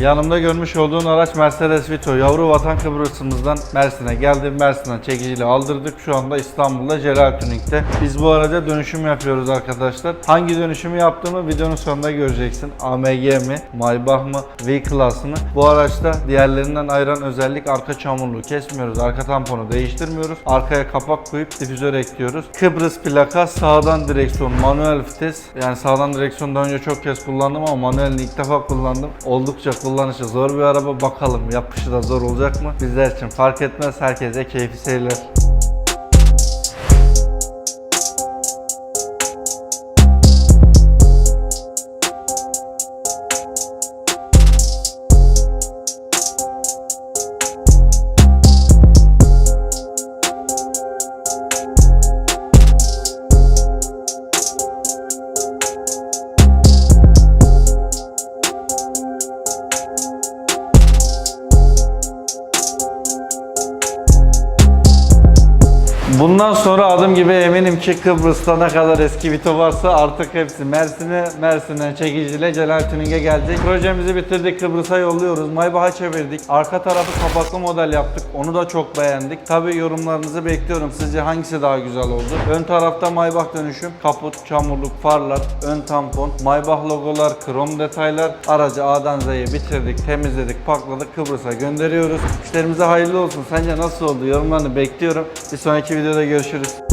Yanımda görmüş olduğun araç Mercedes Vito. Yavru vatan Kıbrıs'ımızdan Mersin'e geldim. Mersin'den çekiciyle aldırdık. Şu anda İstanbul'da Celal Tuning'de. Biz bu araca dönüşüm yapıyoruz arkadaşlar. Hangi dönüşümü yaptığımı videonun sonunda göreceksin. AMG mi, Maybach mı, V-Class mı? Bu araçta diğerlerinden ayıran özellik arka çamurluğu kesmiyoruz. Arka tamponu değiştirmiyoruz. Arkaya kapak koyup difüzör ekliyoruz. Kıbrıs plaka sağdan direksiyon manuel vites. Yani sağdan direksiyon daha önce çok kez kullandım ama manuelini ilk defa kullandım. Oldukça kullanışı zor bir araba. Bakalım yapışı da zor olacak mı? Bizler için fark etmez. Herkese keyifli seyirler. Bundan sonra adım gibi eminim ki Kıbrıs'ta ne kadar eski Vito varsa artık hepsi Mersin'e, Mersin'e çekiciyle Celal Tuning'e gelecek. Projemizi bitirdik, Kıbrıs'a yolluyoruz. Maybach'a çevirdik. Arka tarafı kapaklı model yaptık. Onu da çok beğendik. Tabii yorumlarınızı bekliyorum. Sizce hangisi daha güzel oldu? Ön tarafta Maybach dönüşüm, kaput, çamurluk, farlar, ön tampon, Maybach logolar, krom detaylar. Aracı A'dan Z'ye bitirdik, temizledik, pakladık, Kıbrıs'a gönderiyoruz. İşlerimize hayırlı olsun. Sence nasıl oldu? Yorumlarını bekliyorum. Bir sonraki videoda görüşürüz.